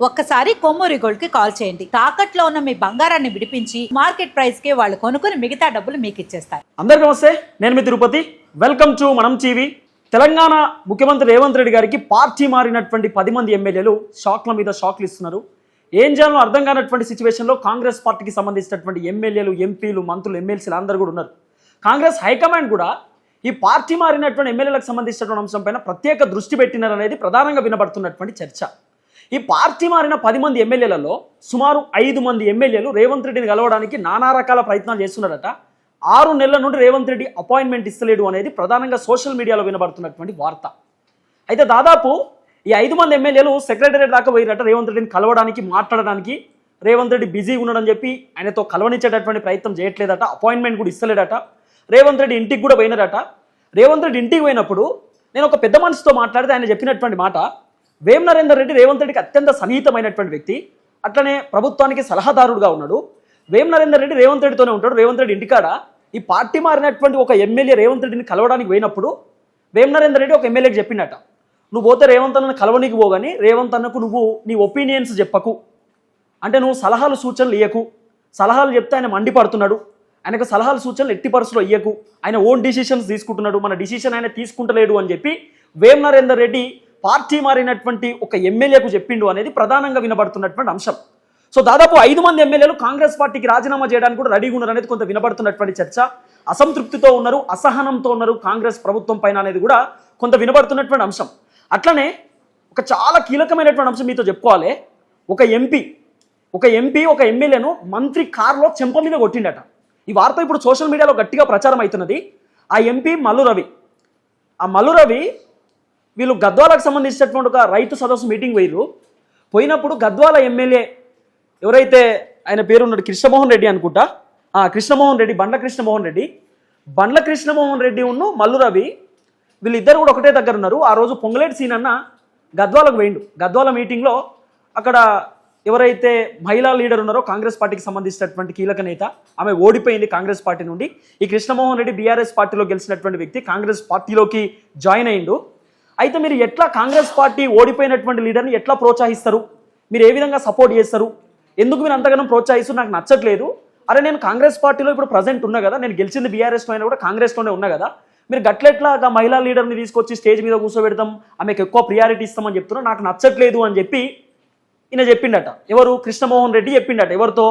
ఒక్కసారి కొమ్మూరి గోల్డ్కి కాల్ చేయండి. తాకట్లో ఉన్న మీ బంగారాన్ని విడిపించి మార్కెట్ ప్రైస్కి వాళ్ళు కొనుక్కుని మిగతా డబ్బులు మీకు ఇచ్చేస్తారు. అందరికీ నమస్తే నేను మీ Tirupati. Welcome to Manam TV. Telangana ముఖ్యమంత్రి రేవంత్ రెడ్డి గారికి పార్టీ మారినటువంటి పది మంది ఎమ్మెల్యేలు షాక్ల మీద షాక్లు ఇస్తున్నారు. ఏం చేయాలో అర్థం కానటువంటి సిచ్యువేషన్లో కాంగ్రెస్ పార్టీకి సంబంధించినటువంటి ఎమ్మెల్యేలు ఎంపీలు మంత్రులు ఎమ్మెల్సీలు అందరూ కూడా ఉన్నారు. కాంగ్రెస్ హైకమాండ్ కూడా ఈ పార్టీ మారినటువంటి ఎమ్మెల్యేలకు సంబంధించినటువంటి అంశంపైన ప్రత్యేక దృష్టి పెట్టినారనేది ప్రధానంగా వినబడుతున్నటువంటి చర్చ. ఈ పార్టీ మారిన పది మంది ఎమ్మెల్యేలలో సుమారు ఐదు మంది ఎమ్మెల్యేలు రేవంత్ రెడ్డిని కలవడానికి నానా రకాల ప్రయత్నాలు చేస్తున్నారట. ఆరు నెలల నుండి రేవంత్ రెడ్డి అపాయింట్మెంట్ ఇస్తలేడు అనేది ప్రధానంగా సోషల్ మీడియాలో వినబడుతున్నటువంటి వార్త. అయితే దాదాపు ఈ ఐదు మంది ఎమ్మెల్యేలు సెక్రటరీ దాకా పోయినట రేవంత్ రెడ్డిని కలవడానికి మాట్లాడడానికి. రేవంత్ రెడ్డి బిజీగా ఉండడం చెప్పి ఆయనతో కలవనిచ్చేటటువంటి ప్రయత్నం చేయట్లేదట అపాయింట్మెంట్ కూడా ఇస్తలేడట. రేవంత్ రెడ్డి ఇంటికి కూడా పోయినారట. రేవంత్ రెడ్డి ఇంటికి పోయినప్పుడు నేను ఒక పెద్ద మనిషితో మాట్లాడితే ఆయన చెప్పినటువంటి మాట వేం నరేందర్ రెడ్డి రేవంత్ రెడ్డికి అత్యంత సన్నిహితమైనటువంటి వ్యక్తి. అట్లనే ప్రభుత్వానికి సలహాదారుడుగా ఉన్నాడు. వేం నరేందర్ రెడ్డి రేవంత్ రెడ్డితోనే ఉంటాడు. రేవంత్ రెడ్డి ఇంటికాడ. ఈ పార్టీ మారినటువంటి ఒక ఎమ్మెల్యే రేవంత్ రెడ్డిని కలవడానికి పోయినప్పుడు వేం నరేందర్ రెడ్డి ఒక ఎమ్మెల్యేకి చెప్పినట్ట నువ్వు పోతే రేవంత్ అన్నను కలవనీకి పోగాని రేవంత్ అన్నకు నువ్వు నీ ఒపీనియన్స్ చెప్పకు. అంటే నువ్వు సలహాలు సూచనలు ఇయ్యకు. సలహాలు చెప్తే ఆయన మండిపడుతున్నాడు. ఆయనకు సలహాలు సూచనలు ఎట్టి పరిస్థితుల్లో ఇయ్యకు. ఆయన ఓన్ డిసిషన్స్ తీసుకుంటున్నాడు. మన డిసిషన్ ఆయన తీసుకుంటలేడు అని చెప్పి వేమ్ నరేందర్ రెడ్డి పార్టీ మారినటువంటి ఒక ఎమ్మెల్యేకు చెప్పిండు అనేది ప్రధానంగా వినబడుతున్నటువంటి అంశం. సో దాదాపు ఐదు మంది ఎమ్మెల్యేలు కాంగ్రెస్ పార్టీకి రాజీనామా చేయడానికి కూడా రెడీగా ఉన్నారు అనేది కొంత వినబడుతున్నటువంటి చర్చ. అసంతృప్తితో ఉన్నారు అసహనంతో ఉన్నారు కాంగ్రెస్ ప్రభుత్వం పైన అనేది కూడా కొంత వినబడుతున్నటువంటి అంశం. అట్లనే ఒక చాలా కీలకమైనటువంటి అంశం మీతో చెప్పుకోవాలి. ఒక ఎంపీ ఒక ఎంపీ ఒక ఎమ్మెల్యేను మంత్రి కారులో చెంప మీద కొట్టిండట. ఈ వార్త ఇప్పుడు సోషల్ మీడియాలో గట్టిగా ప్రచారం అవుతున్నది. ఆ ఎంపీ మల్లు రవి. ఆ మల్లు రవి వీళ్ళు గద్వాలకు సంబంధించినటువంటి ఒక రైతు సదస్సు మీటింగ్ పోయిర్రు. పోయినప్పుడు గద్వాల ఎమ్మెల్యే ఎవరైతే ఆయన పేరు ఉన్నాడు కృష్ణమోహన్ రెడ్డి అనుకుంటా కృష్ణమోహన్ రెడ్డి బండ్ల కృష్ణమోహన్ రెడ్డి. బండ్ల కృష్ణమోహన్ రెడ్డి ఉన్ను మల్లు రవి వీళ్ళిద్దరు కూడా ఒకటే దగ్గర ఉన్నారు. ఆ రోజు పొంగలేటి సీన్ అన్న గద్వాలకు వేయండు గద్వాల మీటింగ్లో అక్కడ ఎవరైతే మహిళా లీడర్ ఉన్నారో కాంగ్రెస్ పార్టీకి సంబంధించినటువంటి కీలక నేత ఆమె ఓడిపోయింది కాంగ్రెస్ పార్టీ నుండి. ఈ కృష్ణమోహన్ రెడ్డి బీఆర్ఎస్ పార్టీలో గెలిచినటువంటి వ్యక్తి కాంగ్రెస్ పార్టీలోకి జాయిన్ అయిండు. అయితే మీరు ఎట్లా కాంగ్రెస్ పార్టీ ఓడిపోయినటువంటి లీడర్ని ఎట్లా ప్రోత్సహిస్తారు? మీరు ఏ విధంగా సపోర్ట్ చేస్తారు? ఎందుకు మీరు అంతగానో ప్రోత్సహిస్తూ నాకు నచ్చట్లేదు. అరే నేను కాంగ్రెస్ పార్టీలో ఇప్పుడు ప్రజెంట్ ఉన్నా కదా నేను గెలిచింది బీఆర్ఎస్లో అయినా కూడా కాంగ్రెస్లోనే ఉన్నా కదా మీరు గట్లెట్లా ఆ మహిళా లీడర్ని తీసుకొచ్చి స్టేజ్ మీద కూర్చోబెడతాం ఆమెకు ఎక్కువ ప్రియారిటీ ఇస్తామని చెప్తున్నా నాకు నచ్చట్లేదు అని చెప్పి ఈయన చెప్పిండట. ఎవరు? కృష్ణమోహన్ రెడ్డి చెప్పిండట ఎవరితో?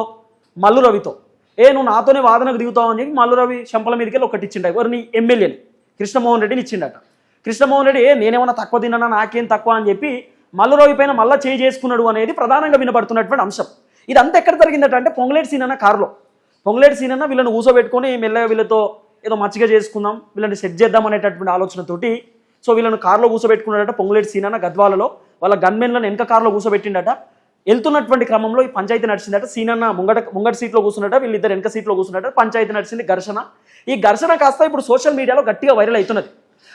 మల్లు రవితో. ఏ నువ్వు నాతోనే వాదనకు దిగుతావు అని చెప్పి మల్లు రవి శంపల మీదకి వెళ్ళి ఒకటి ఇచ్చిండ ఎవరిని? ఎమ్మెల్యేని. కృష్ణమోహన్ రెడ్డిని ఇచ్చిండట. కృష్ణమోహన్ రెడ్డి నేనేమన్నా తక్కువ తిన్నానా? నాకేం తక్కువ? అని చెప్పి మల్లు పైన మళ్ళా చేయి చేసుకున్నాడు అనేది ప్రధానంగా వినబడుతున్నటువంటి అంశం. ఇదంతా ఎక్కడ జరిగిందట అంటే పొంగలేటి సీన్ అన్న కారులో. పొంగలేటి సీన్ అన్న వీళ్ళని ఊసోబెట్టుకొని మెల్లగా వీళ్ళతో ఏదో మచ్చిగా చేసుకుందాం వీళ్ళని సెట్ చేద్దాం అనేటటువంటి ఆలోచనతోటి సో వీళ్ళని కారులో కూర్చోబెట్టుకున్నాడట పొంగులేటి సీన్ అన్న గద్వాలలో. వాళ్ళ గన్మెన్లను వెనక కారులో కూర్చోబెట్టిండట వెళ్తున్నటువంటి క్రమంలో ఈ పంచాయతీ నడిచిందట. సీనన్న ముంగట ముంగట సీట్లో కూర్చున్నట వీళ్ళిద్దరు వెనక సీట్లో కూర్చున్నట పంచాయతీ నడిచింది ఘర్షణ. ఈ ఘర్షణ కాస్త ఇప్పుడు సోషల్ మీడియాలో గట్టిగా వైరల్ అవుతున్నది.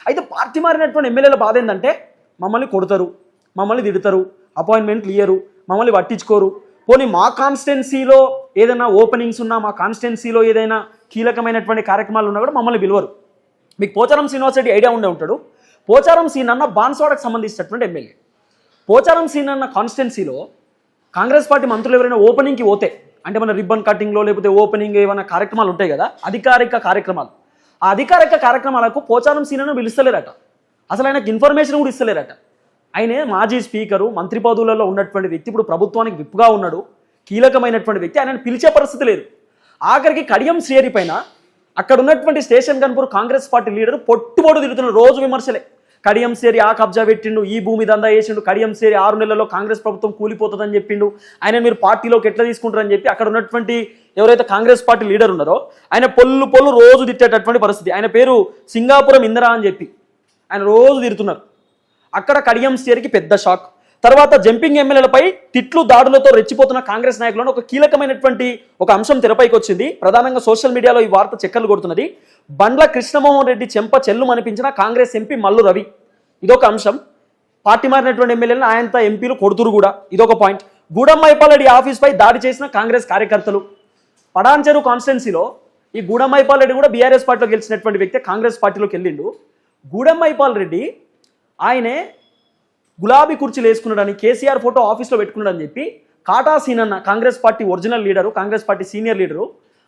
అయితే పార్టీ మారినటువంటి ఎమ్మెల్యేల బాధ ఏంటంటే మమ్మల్ని కొడతారు మమ్మల్ని తిడతారు అపాయింట్మెంట్లు ఇయ్యరు మమ్మల్ని పట్టించుకోరు. పోనీ మా కాన్స్టిట్యున్సీలో ఏదైనా ఓపెనింగ్స్ ఉన్నా మా కాన్స్టిట్యున్సీలో ఏదైనా కీలకమైనటువంటి కార్యక్రమాలు ఉన్నా కూడా మమ్మల్ని పిలవరు. మీకు పోచారం శ్రీనివాస్ రెడ్డి ఐడియా ఉండే ఉంటాడు. పోచారం సీన్ అన్న బాన్స్వాడకు సంబంధించినటువంటి ఎమ్మెల్యే. పోచారం సీన్ అన్న కాన్స్టిట్యున్సీలో కాంగ్రెస్ పార్టీ మంత్రులు ఎవరైనా ఓపెనింగ్కి పోతే అంటే మన రిబ్బన్ కటింగ్లో లేకపోతే ఓపెనింగ్ ఏమైనా కార్యక్రమాలు ఉంటాయి కదా అధికారిక కార్యక్రమాలు ఆ అధికారిక కార్యక్రమాలకు పోచారం సీనను పిలుస్తలేరట. అసలు ఆయనకు ఇన్ఫర్మేషన్ కూడా ఇస్తలేరట. ఆయనే మాజీ స్పీకరు మంత్రి పదవులలో ఉన్నటువంటి వ్యక్తి ఇప్పుడు ప్రభుత్వానికి విప్పుగా ఉన్నాడు కీలకమైనటువంటి వ్యక్తి ఆయనను పిలిచే పరిస్థితి లేదు. ఆఖరికి కడియం శ్రేరి పైన అక్కడ ఉన్నటువంటి station Ghanpur Congress party leader పొట్టుబోడు తిరుగుతున్న రోజు విమర్శలే. కడియం సేరి ఆ కబ్జా పెట్టిండు ఈ భూమి దందా వేసిండు. కడియం సేరి ఆరు నెలల్లో కాంగ్రెస్ ప్రభుత్వం కూలిపోతుందని చెప్పిండు. ఆయన మీరు పార్టీలోకి ఎట్లా తీసుకుంటారని చెప్పి అక్కడ ఉన్నటువంటి ఎవరైతే కాంగ్రెస్ పార్టీ లీడర్ ఉన్నారో ఆయన పొల్లు పొల్లు రోజు తిట్టేటటువంటి పరిస్థితి. ఆయన పేరు సింగాపురం ఇందిరా అని చెప్పి ఆయన రోజు తిడుతున్నారు. అక్కడ కడియం సేరికి పెద్ద షాక్. తర్వాత జంపింగ్ ఎమ్మెల్యేలపై తిట్లు దాడులతో రెచ్చిపోతున్న కాంగ్రెస్ నాయకులను ఒక కీలకమైనటువంటి ఒక అంశం తెరపైకి వచ్చింది ప్రధానంగా సోషల్ మీడియాలో ఈ వార్త చెక్కలు కొడుతున్నది. బండ్ల కృష్ణమోహన్ రెడ్డి చెంప చెల్లు అనిపించిన కాంగ్రెస్ ఎంపీ మల్లు రవి. ఇదొక అంశం. పార్టీ మారినటువంటి ఎమ్మెల్యేలను ఆయనతో ఎంపీలు కొడుతురు కూడా. ఇదొక పాయింట్. గూడమ్మైపాలరెడ్డి ఆఫీస్ పై దాడి చేసిన కాంగ్రెస్ కార్యకర్తలు. పడాన్చెరు కాన్స్టిట్యున్సీలో ఈ గూడమ్మైపాలెడ్డి కూడా బీఆర్ఎస్ పార్టీలో గెలిచినటువంటి వ్యక్తి కాంగ్రెస్ పార్టీలోకి వెళ్ళిండు. గూడమ్మైపాల్ రెడ్డి ఆయనే గులాబీ కుర్చీలు వేసుకున్నాడని కేసీఆర్ ఫోటో ఆఫీస్లో పెట్టుకున్నాడని చెప్పి కాటా సీనన్న Congress party original leader Congress party senior leader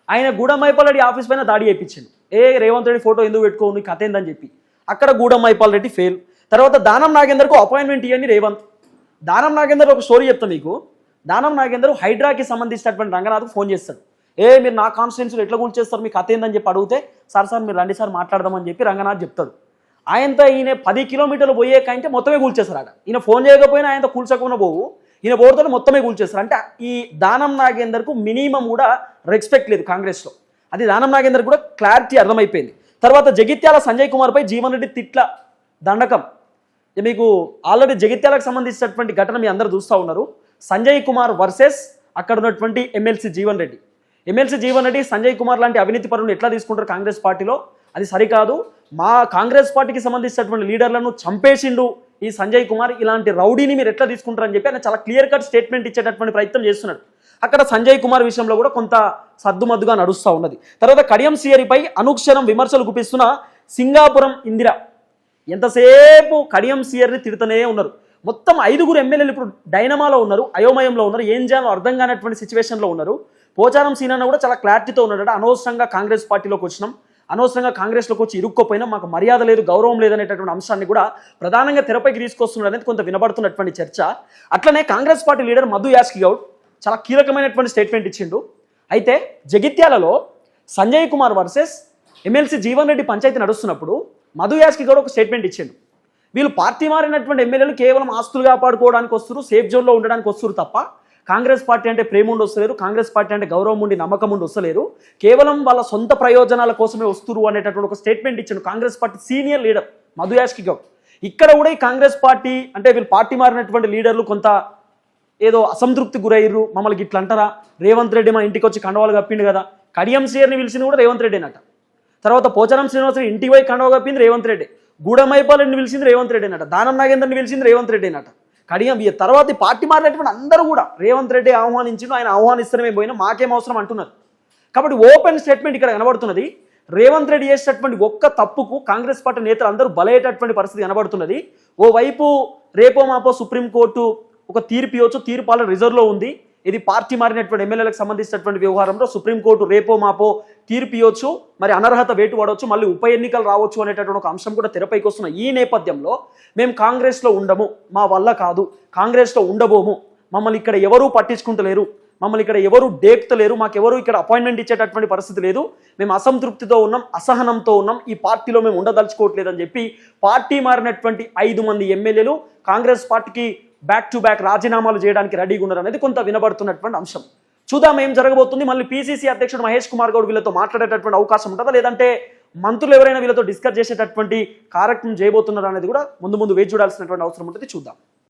ఆయన గూడమైపాల్ రెడ్డి ఆఫీస్ పైన దాడి చేయించిండు. ఏ రేవంత్ రెడ్డి ఫోటో ఎందుకు పెట్టుకోండి కథ ఏందని చెప్పి. అక్కడ గూడమైపాల్ రెడ్డి ఫెయిల్ తర్వాత దానం నాగేందర్కు అపాయింట్మెంట్ ఇవ్వండి రేవంత్. దానం నాగేందర్ ఒక స్టోరీ చెప్తాను మీకు. దానం నాగేందర్ హైడ్రాకి సంబంధించినటువంటి రంగనాథ్కు ఫోన్ చేస్తాడు. ఏ మీరు నా కాన్స్టిట్యూన్సీలో ఎట్లా కూల్చేస్తారు మీ కథ ఏందని చెప్పి అడిగితే సార్ సార్ మీరు రండి సార్ మాట్లాడదామని చెప్పి రంగనాథ్ చెప్తాడు. ఆయనతో ఈయన పది కిలోమీటర్లు పోయే కంటే మొత్తమే కూల్చేస్తారు ఈయన ఫోన్ చేయకపోయినా ఆయనతో కూల్చకుండా పోవు. ఈయన పోరుతో మొత్తమే కూల్చేస్తారు. అంటే ఈ దానం నాగేందర్కు మినిమం కూడా రెస్పెక్ట్ లేదు కాంగ్రెస్లో. అది దానం నాగేందర్ కూడా క్లారిటీ అర్థమైపోయింది. తర్వాత జగిత్యాల సంజయ్ కుమార్పై జీవన్ రెడ్డి తిట్ల దండకం. మీకు ఆల్రెడీ జగిత్యాలకు సంబంధించినటువంటి ఘటన మీ అందరూ చూస్తూ ఉన్నారు. సంజయ్ కుమార్ వర్సెస్ అక్కడ ఉన్నటువంటి ఎమ్మెల్సీ జీవన్ రెడ్డి. ఎమ్మెల్సీ జీవన్ రెడ్డి సంజయ్ కుమార్ లాంటి అవినీతి పరులను ఎట్లా తీసుకుంటారు కాంగ్రెస్ పార్టీలో? అది సరికాదు. మా కాంగ్రెస్ పార్టీకి సంబంధించినటువంటి లీడర్లను చంపేసిండు ఈ సంజయ్ కుమార్. ఇలాంటి రౌడీని మీరు ఎట్లా తీసుకుంటారని చెప్పి ఆయన చాలా క్లియర్ కట్ స్టేట్మెంట్ ఇచ్చేటటువంటి ప్రయత్నం చేస్తున్నాడు. అక్కడ సంజయ్ కుమార్ విషయంలో కూడా కొంత సద్దుమద్దుగా నడుస్తూ ఉన్నది. తర్వాత కడియం సియరిపై అనుక్షణం విమర్శలు గుపిస్తున్న సింగాపురం ఇందిర. ఎంతసేపు కడియం సియర్ని తిడుతూనే ఉన్నారు. మొత్తం ఐదుగురు ఎమ్మెల్యేలు ఇప్పుడు డైనమాలో ఉన్నారు అయోమయంలో ఉన్నారు. ఏం చేయాలో అర్థం కానటువంటి సిచ్యువేషన్లో ఉన్నారు. పోచారం సీనన్న కూడా చాలా క్లారిటీతో ఉన్నాడు. అనవసరంగా కాంగ్రెస్ పార్టీలోకి వచ్చినాం. అనవసరంగా కాంగ్రెస్లోకి వచ్చి ఇరుక్కోపోయినా మాకు మర్యాద లేదు గౌరవం లేదనేటటువంటి అంశాన్ని కూడా ప్రధానంగా తెరపైకి తీసుకొస్తున్నారు అనేది కొంత వినబడుతున్నటువంటి చర్చ. అట్లనే కాంగ్రెస్ పార్టీ లీడర్ మధు యాస్కి గౌడ్ చాలా కీలకమైనటువంటి స్టేట్మెంట్ ఇచ్చిండు. అయితే జగిత్యాలలో సంజయ్ కుమార్ వర్సెస్ ఎమ్మెల్సీ జీవన్ రెడ్డి పంచాయతీ నడుస్తున్నప్పుడు మధు యాస్కి గౌడ్ ఒక స్టేట్మెంట్ ఇచ్చిండు. వీళ్ళు పార్టీ మారినటువంటి ఎమ్మెల్యేలు కేవలం ఆస్తులు కాపాడుకోవడానికి వస్తున్నారు సేఫ్ జోన్లో ఉండడానికి వస్తున్నారు తప్ప కాంగ్రెస్ పార్టీ అంటే ప్రేమ ఉండి వస్తలేరు కాంగ్రెస్ పార్టీ అంటే గౌరవం ఉండి నమ్మకం ఉండి వస్తలేరు. కేవలం వాళ్ళ సొంత ప్రయోజనాల కోసమే వస్తురు అనేటటువంటి ఒక స్టేట్మెంట్ ఇచ్చిండు Congress party senior leader Madhu Yaskhi Goud ఇక్కడ కూడా ఈ కాంగ్రెస్ పార్టీ అంటే వీళ్ళు పార్టీ మారినటువంటి లీడర్లు కొంత ఏదో అసంతృప్తి గురయ్యారు మమ్మల్ని ఇట్లా అంటారా? రేవంత్ రెడ్డి మన ఇంటికి వచ్చి కండవాలు కప్పిండు కదా. కడియం సీఆర్ని పిలిచింది కూడా రేవంత్ రెడ్డి అనట తర్వాత పోచారం శ్రీనివాసరావు ఇంటికి పోయి కండవ కప్పింది రేవంత్ రెడ్డి. గూడమైపాలని పిలిచింది రేవంత్ రెడ్డి అనట దానం నాగేందర్ని పిలిచింది రేవంత్ రెడ్డి అనట కడియం. ఈ తర్వాత పార్టీ మారినటువంటి అందరూ కూడా రేవంత్ రెడ్డి ఆహ్వానించిండు. ఆయన ఆహ్వానిస్తేనే పోయినా. మాకేం అవసరం అంటున్నారు. కాబట్టి ఓపెన్ స్టేట్మెంట్ ఇక్కడ కనబడుతున్నది. రేవంత్ రెడ్డి చేసేటటువంటి ఒక్క తప్పుకు కాంగ్రెస్ పార్టీ నేతలు అందరూ బలయ్యేటటువంటి పరిస్థితి కనబడుతున్నది. ఓవైపు రేపో మాపో సుప్రీంకోర్టు ఒక తీర్పు ఇవ్వచ్చు. తీర్పు ఆల్రెడీ రిజర్వ్లో ఉంది. ఇది పార్టీ మారినటువంటి ఎమ్మెల్యేలకు సంబంధించినటువంటి వ్యవహారంలో సుప్రీంకోర్టు రేపో మాపో తీర్పు ఇవ్వచ్చు మరి అనర్హత వేటు పడవచ్చు మళ్ళీ ఉప ఎన్నికలు రావచ్చు అనేటటువంటి ఒక అంశం కూడా తెరపైకి వస్తున్న ఈ నేపథ్యంలో మేము కాంగ్రెస్లో ఉండము మా వల్ల కాదు. కాంగ్రెస్లో ఉండబోము. మమ్మల్ని ఇక్కడ ఎవరూ పట్టించుకుంటలేరు. మమ్మల్ని ఇక్కడ ఎవరు డేక్తలేరు మాకెవరు ఇక్కడ అపాయింట్మెంట్ ఇచ్చేటటువంటి పరిస్థితి లేదు. మేము అసంతృప్తితో ఉన్నాం అసహనంతో ఉన్నాం. ఈ పార్టీలో మేము ఉండదలుచుకోవట్లేదు అని చెప్పి పార్టీ మారినటువంటి ఐదు మంది ఎమ్మెల్యేలు కాంగ్రెస్ పార్టీకి బ్యాక్ టు బ్యాక్ రాజీనామాలు చేయడానికి రెడీగా ఉన్నారు అనేది కొంత వినబడుతున్నటువంటి అంశం. చూద్దాం ఏం జరగబోతుంది. మళ్ళీ పీసీసీ అధ్యక్షుడు మహేష్ కుమార్ గౌడ్ వీళ్ళతో మాట్లాడేటటువంటి అవకాశం ఉంటుందా? లేదంటే మంత్రులు ఎవరైనా వీళ్ళతో డిస్కస్ చేసేటటువంటి కార్యక్రమం చేయబోతున్నారు అనేది కూడా ముందు ముందు వేచి చూడాల్సినటువంటి అవసరం ఉంటుంది. చూద్దాం.